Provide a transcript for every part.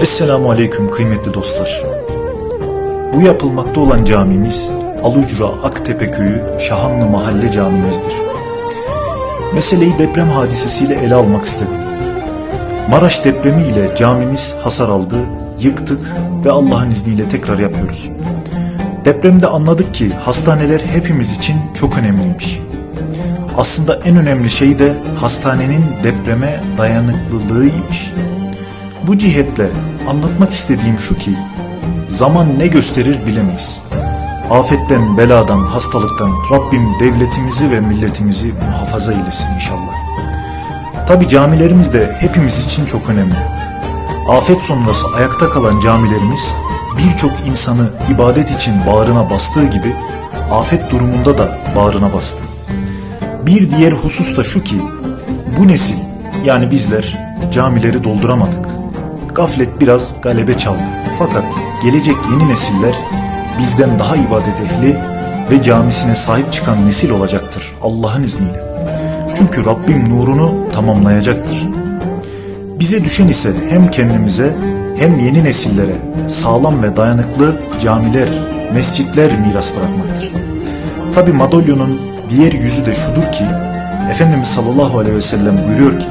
Esselamu Aleyküm kıymetli dostlar. Bu yapılmakta olan camimiz Alucra Aktepe Köyü Şahanlı Mahalle Camimizdir. Meseleyi deprem hadisesiyle ele almak istedim. Maraş depremi ile camimiz hasar aldı, yıktık ve Allah'ın izniyle tekrar yapıyoruz. Depremde anladık ki hastaneler hepimiz için çok önemliymiş. Aslında en önemli şey de hastanenin depreme dayanıklılığıymış. Bu cihetle anlatmak istediğim şu ki zaman ne gösterir bilemeyiz. Afetten, beladan, hastalıktan Rabbim devletimizi ve milletimizi muhafaza eylesin inşallah. Tabi camilerimiz de hepimiz için çok önemli. Afet sonrası ayakta kalan camilerimiz birçok insanı ibadet için bağrına bastığı gibi afet durumunda da bağrına bastı. Bir diğer husus da şu ki bu nesil yani bizler camileri dolduramadık. Gaflet biraz galebe çaldı. Fakat gelecek yeni nesiller bizden daha ibadet ehli ve camisine sahip çıkan nesil olacaktır Allah'ın izniyle. Çünkü Rabbim nurunu tamamlayacaktır. Bize düşen ise hem kendimize hem yeni nesillere sağlam ve dayanıklı camiler, mescitler miras bırakmaktır. Tabi madalyonun diğer yüzü de şudur ki Efendimiz sallallahu aleyhi ve sellem buyuruyor ki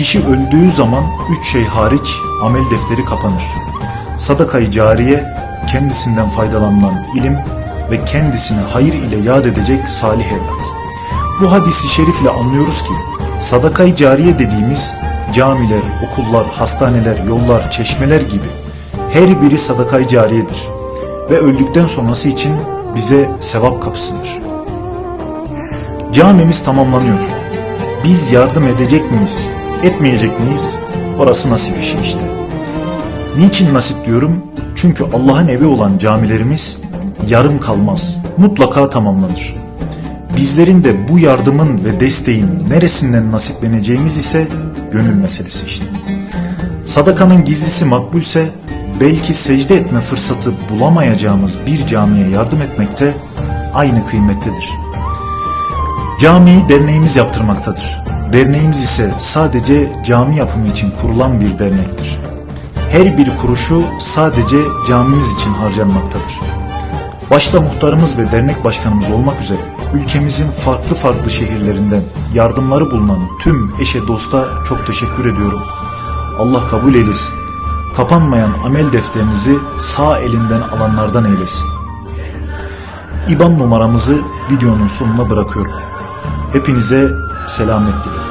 Kişi öldüğü zaman üç şey hariç amel defteri kapanır. Sadakayı cariye, kendisinden faydalanılan ilim ve kendisini hayır ile yad edecek salih evlat. Bu hadisi şerifle anlıyoruz ki sadakayı cariye dediğimiz camiler, okullar, hastaneler, yollar, çeşmeler gibi her biri sadakayı cariyedir ve öldükten sonrası için bize sevap kapısıdır. Camimiz tamamlanıyor. Biz yardım edecek miyiz? Etmeyecek miyiz? Orası nasip işi işte. Niçin nasip diyorum? Çünkü Allah'ın evi olan camilerimiz yarım kalmaz. Mutlaka tamamlanır. Bizlerin de bu yardımın ve desteğin neresinden nasipleneceğimiz ise gönül meselesi işte. Sadakanın gizlisi makbulse belki secde etme fırsatı bulamayacağımız bir camiye yardım etmekte aynı kıymettedir. Camiyi derneğimiz yaptırmaktadır. Derneğimiz ise sadece cami yapımı için kurulan bir dernektir. Her bir kuruşu sadece camimiz için harcanmaktadır. Başta muhtarımız ve dernek başkanımız olmak üzere ülkemizin farklı farklı şehirlerinden yardımları bulunan tüm eşe dosta çok teşekkür ediyorum. Allah kabul eylesin. Kapanmayan amel defterinizi sağ elinden alanlardan eylesin. İban numaramızı videonun sonuna bırakıyorum. Hepinize selamet dilerim.